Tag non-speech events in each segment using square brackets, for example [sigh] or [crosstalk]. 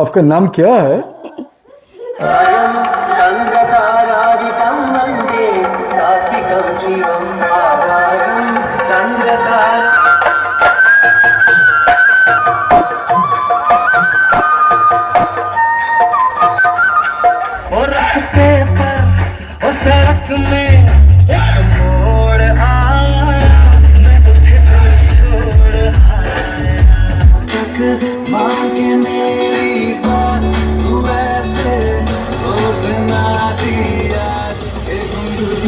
आपका नाम क्या है? चन्द्रतारादितं वंदे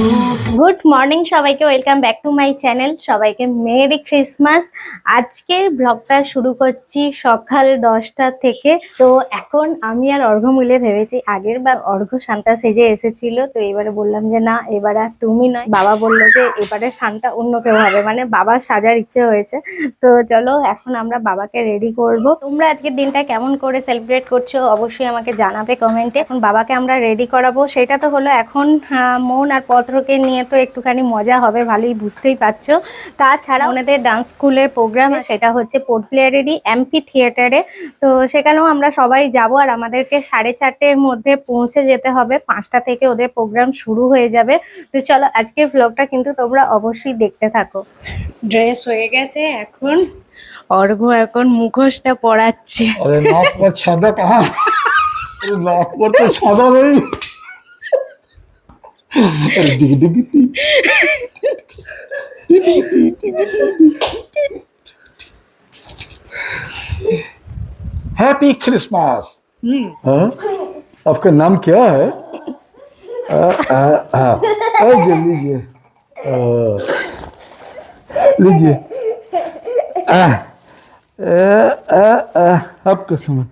luz. গুড মর্নিং সবাইকে, welcome back to my channel. সবাইকে মেরি ক্রিসমাস। আজকের ব্লগটা শুরু করছি সকাল দশটা থেকে। তো এখন আমি আর অর্ঘ্য মিলে ভেবেছি, আগের বার অর্ঘ্য শান্তা সেজে এসেছিল, তো এবারে বললাম যে না, এবার আর তুমি নয়। বাবা বলল যে এবারে শান্তা অন্য কেউ হবে মানে বাবার সাজার ইচ্ছে হয়েছে। তো চলো, এখন আমরা বাবাকে রেডি করব। তোমরা আজকের দিনটা কেমন করে সেলিব্রেট করছ, অবশ্যই আমাকে জানাবে কমেন্টে এখন বাবাকে আমরা রেডি করাবো। সেটা তো হলো এখন মন আর পত্রকে নিয়ে তো একটুখানি মজা হবে ভালোই বুঝতেই পারছ। তাছাড়া ওনাদের ডান্স স্কুলের প্রোগ্রাম সেটা হচ্ছে পোর্ট প্লেয়ারেরই এমপি থিয়েটারে তো সেখানেও আমরা সবাই যাব আর আমাদেরকে সাড়ে চারটের মধ্যে পৌঁছে যেতে হবে। পাঁচটা থেকে ওদের প্রোগ্রাম শুরু হয়ে যাবে। তো চলো আজকের ব্লগটা কিন্তু তোমরা অবশ্যই দেখতে থাকো। ড্রেস হয়ে গেছে এখন। অর্ঘ এখন মুখোশটা পড়াচ্ছে সাদা কাহা? সাদা নেই। [laughs] Hmm. हैप्पी हाँ? क्रिसमस आपका नाम क्या है? लीजिए। लीजिए। आपका समझ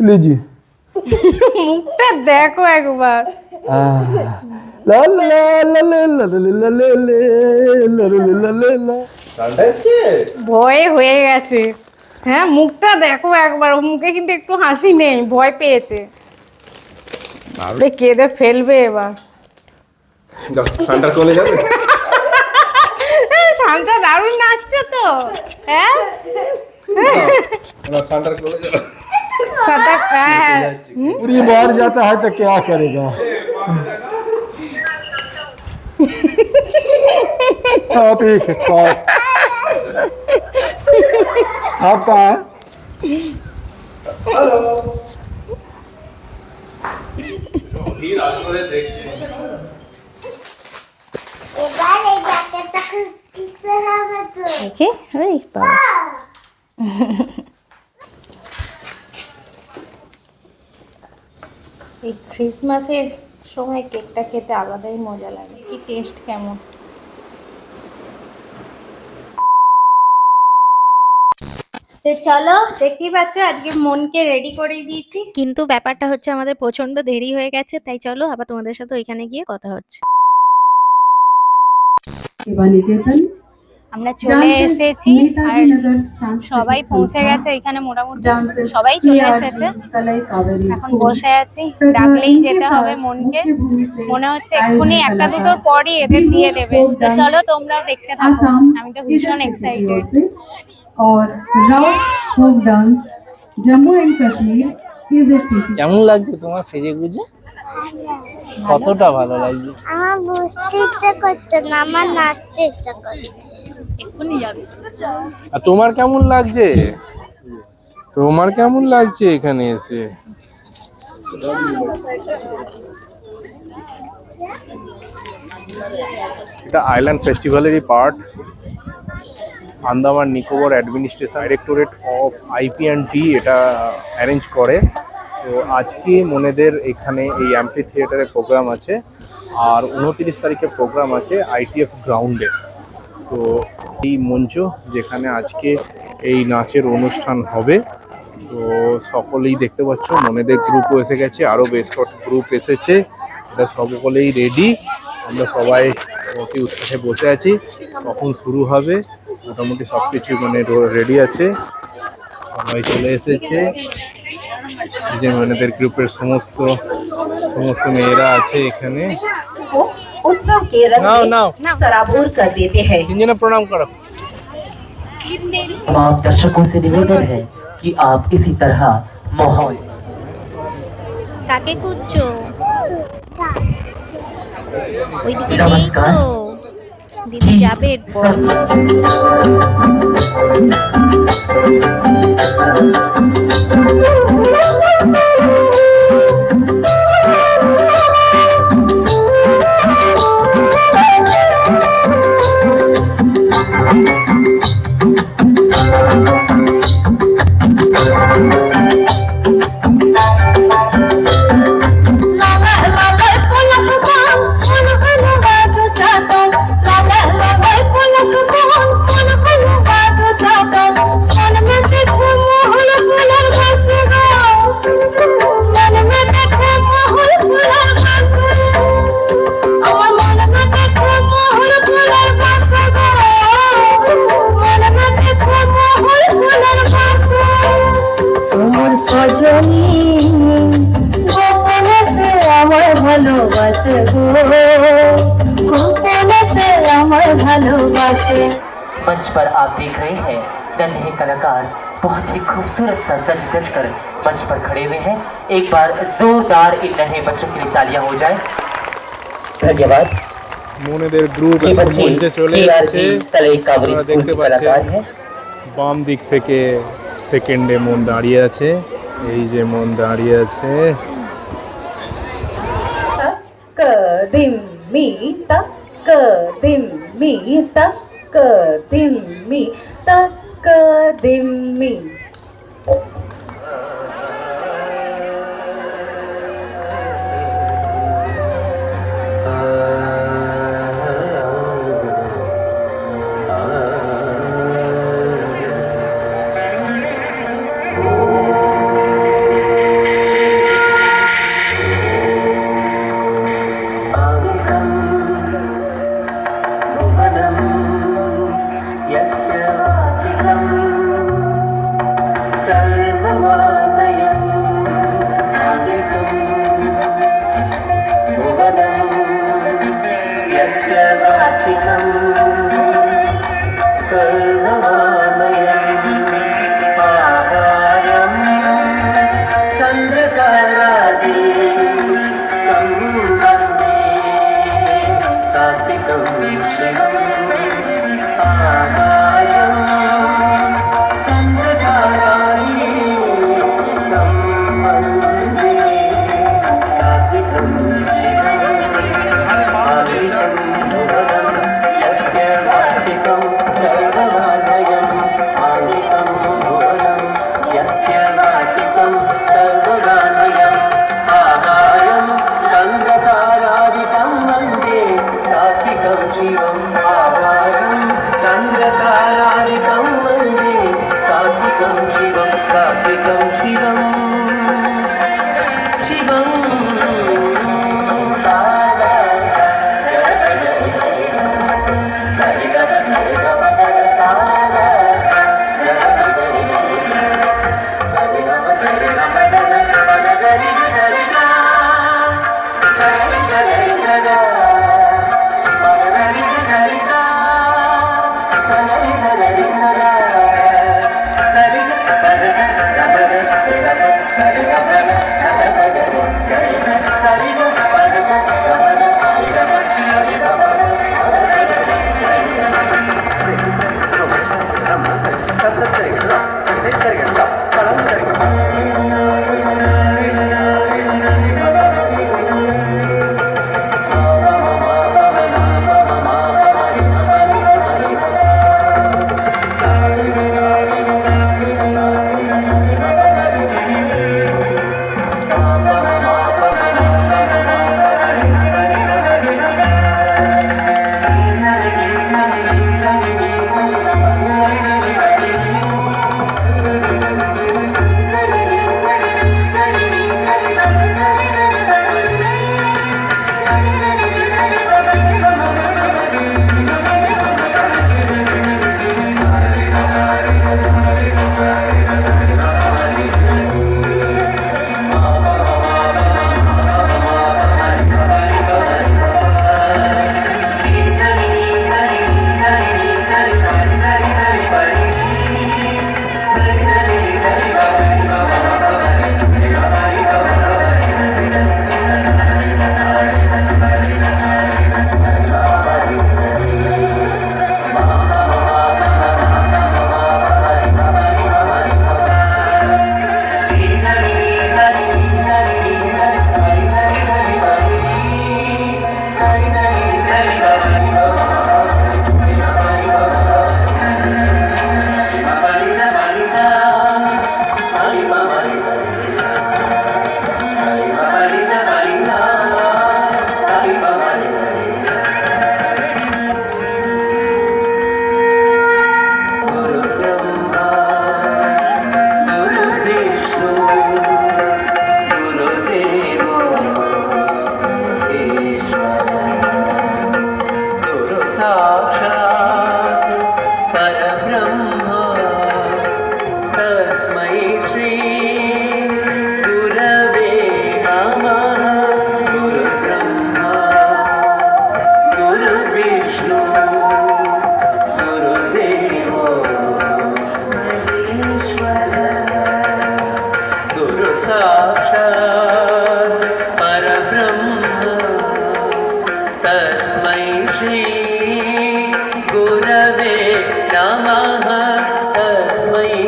लीजिए। মুখটা দেখো একবার। ভয় হয়ে গেছে। হ্যাঁ মুখটা দেখো একবার। মুখে কিন্তু একটু হাসি নেই ভয় পেয়েছে। কেঁদে ফেলবে এবার। সান্টা দারুণ নাচছে তো। হ্যাঁ? সান্টার কলেজ सतर्क [laughs] हम्म? पूरी मार जाता है तो क्या करेगा? [laughs] आप एक साहब कहाँ हैं? हेलो। Okay, right. Bobby. এই ক্রিসমাসের সময় কেকটা খেতে আলাদাই মজা লাগে। কি টেস্ট কেমন? তো চলো দেখতেই পাচ্ছ আজকে মনকে রেডি করে দিয়েছি। কিন্তু ব্যাপারটা হচ্ছে আমাদের প্রচণ্ড দেরি হয়ে গেছে তাই চলো আবার তোমাদের সাথে ওইখানে গিয়ে কথা হচ্ছে। নিকেতন আমরা চলে এসেছি আর সবাই পৌঁছে গেছে এখানে মোটামুটি সবাই চলে এসেছে এখন বসে আছি ডাকলেই যেতে হবে মনকে মনে হচ্ছে এক্ষুনি একটা দুটোর পরই এদের দিয়ে দেবে তো চলো তোমরাও দেখতে থাকো আমি তো ভীষণ এক্সাইটেড और Raut folk dance Jammu and Kashmir is it কেমন লাগছে তোমার সেজে গুজে কতটা ভালো লাগছে আমার বুঝতে ইচ্ছে করছে না আমার নাচতে ইচ্ছে করছে এক্ষুনি যাবে। আর তোমার কেমন লাগছে? তোমার কেমন লাগছে এখানে এসে? এটা island ফেস্টিভ্যালেরই part Andaman Nicobar administration directorate of IP and T এটা অ্যারেঞ্জ করে। তো আজকে মনেদের এখানে এই অ্যাম্পি থিয়েটারে প্রোগ্রাম আছে। আর উনতিরিশ তারিখে প্রোগ্রাম আছে আইটিএফ গ্রাউন্ডে তো এই মঞ্চ যেখানে আজকে এই নাচের অনুষ্ঠান হবে, তো সকলেই দেখতে পাচ্ছ, মনেদের গ্রুপও এসে গেছে আরও বেশ কটা গ্রুপ এসেছে এটা সকলেই রেডি আমরা সবাই অতি উৎসাহে বসে আছি, কখন শুরু হবে, মোটামুটি সব কিছু মানে রেডি আছে, সবাই চলে এসেছে যে মনেদের গ্রুপের সমস্ত সমস্ত মেয়েরা আছে এখানে। उत्सव के रंग নাও में নাও सराबोर कर देते हैं তিনজনে প্রণাম করো तमाम दर्शकों से निवेदन है कि आप इसी तरह माहौल কাকে খুঁজছো ওইদিকে নেই তো নমস্কার। দিদি যাবে এরপর [laughs] আমার সজনী গোপনে সে আমার ভালোবাসে গো গোপনে সে আমার ভালোবাসে मंच पर आप देख रहे हैं नन्हे कलाकार बहुत ही खूबसूरत सा सज धज कर मंच पर खड़े हुए हैं एक बार जोरदार इन नन्हे बच्चों के लिए तालियां हो जाए धन्यवाद মনেদের গ্রুপ ये এখন बच्चे মঞ্চে চলে এসেছে TRG तलई काबरी আপনারা स्कूल দেখতে के कलाकार পাচ্ছেন हैं বাম দিক থেকে সেকেন্ডে মন দাঁড়িয়ে আছে এই যে মন দাঁড়িয়ে আছে। মি তক দিম মি வந்தர்கள்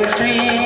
stream.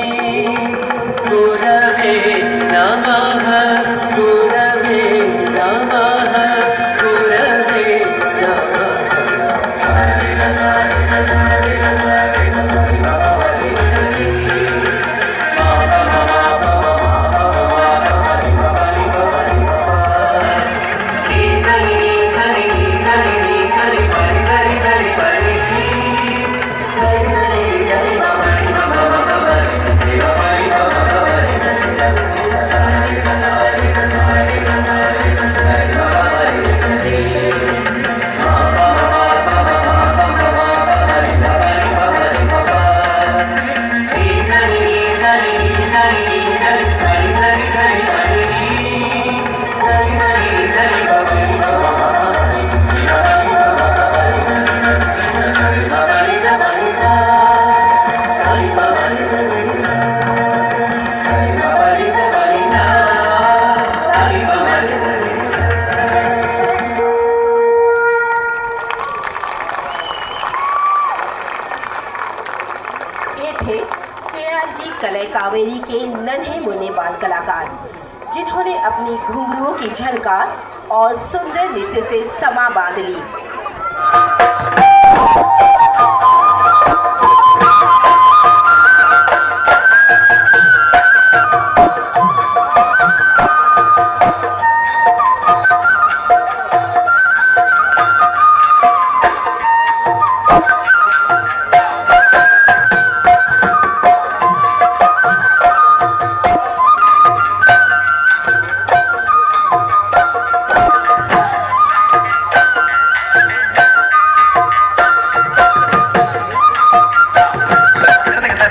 ही से समा बाँध ली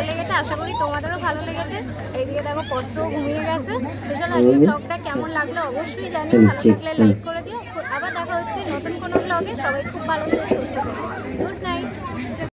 ভালো লেগেছে আশা করি তোমাদেরও ভালো লেগেছে। এইদিকে দেখো কষ্ট ঘুমিয়ে গেছে। চলো আজকে ব্লগটা কেমন লাগল অবশ্যই জানিও ভালো লাগলে লাইক করে দিও। আবার দেখা হচ্ছে নতুন কোনো ব্লগে সবাই খুব ভালো